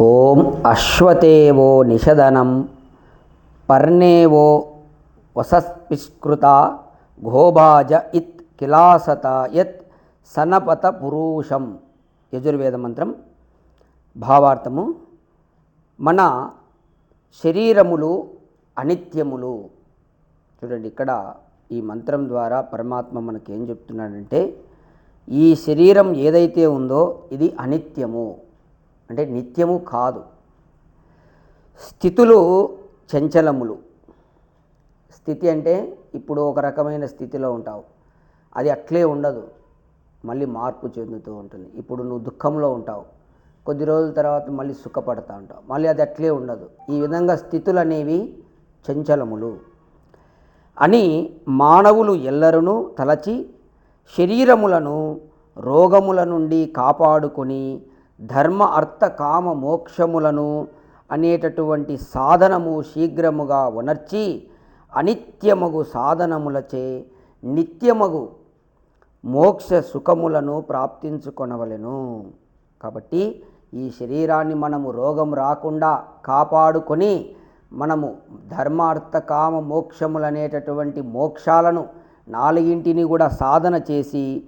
ఓం అశ్వతేవో నిషదనం పర్ణేవో వసస్పిష్కృత ఘోభాజ ఇత్ కిలాసత యత్ సనపత పురుషం. యజుర్వేద మంత్రం. భావార్థము. మన శరీరములు అనిత్యములు. చూడండి ఇక్కడ ఈ మంత్రం ద్వారా పరమాత్మ మనకేం చెప్తున్నాడంటే ఈ శరీరం ఏదైతే ఉందో ఇది అనిత్యము. అంటే నిత్యము కాదు. స్థితులు చంచలములు. స్థితి అంటే ఇప్పుడు ఒక రకమైన స్థితిలో ఉంటావు. అది అట్లే ఉండదు. మళ్ళీ మార్పు చెందుతూ ఉంటుంది. ఇప్పుడు నువ్వు దుఃఖంలో ఉంటావు. కొద్ది రోజుల తర్వాత మళ్ళీ సుఖపడతా ఉంటావు. మళ్ళీ అది అట్లే ఉండదు. ఈ విధంగా స్థితులు అనేవి చంచలములు. అని మానవులు ఎల్లరును తలచి శరీరములను రోగముల నుండి కాపాడుకొని ధర్మ అర్థ కామ మోక్షములను అనేటటువంటి సాధనము శీఘ్రముగా ఉనర్చి అనిత్యమగు సాధనములచే నిత్యమగు మోక్ష సుఖములను ప్రాప్తించుకొనవలెను. కాబట్టి ఈ శరీరాన్ని మనము రోగం రాకుండా కాపాడుకొని మనము ధర్మార్థ కామ మోక్షములనేటటువంటి మోక్షాలను నాలుగింటిని కూడా సాధన చేసి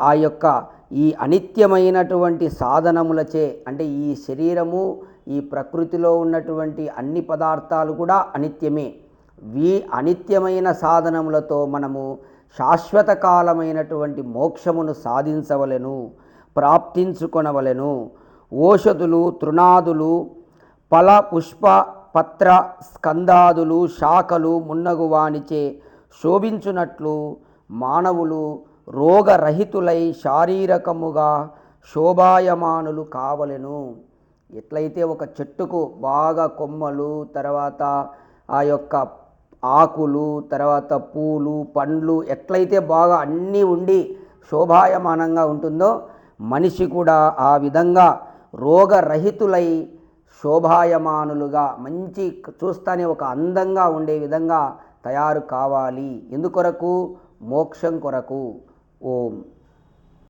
ఆ యొక్క ఈ అనిత్యమైనటువంటి సాధనములచే అంటే ఈ శరీరము ఈ ప్రకృతిలో ఉన్నటువంటి అన్ని పదార్థాలు కూడా అనిత్యమే. వీ అనిత్యమైన సాధనములతో మనము శాశ్వత కాలమైనటువంటి మోక్షమును సాధించవలెను ప్రాప్తించుకొనవలెను. ఓషధులు తృణాదులు ఫల పుష్ప పత్ర స్కందాదులు శాఖలు మున్నగు వానిచే శోభించునట్లు మానవులు రోగరహితులై శారీరకముగా శోభాయమానులు కావలెను. ఎట్లయితే ఒక చెట్టుకు బాగా కొమ్మలు తర్వాత ఆ యొక్క ఆకులు తర్వాత పూలు పండ్లు ఎట్లయితే బాగా అన్నీ ఉండి శోభాయమానంగా ఉంటుందో మనిషి కూడా ఆ విధంగా రోగరహితులై శోభాయమానులుగా మంచి చూస్తానే ఒక అందంగా ఉండే విధంగా తయారు కావాలి. ఎందుకొరకు? మోక్షం కొరకు. ఓం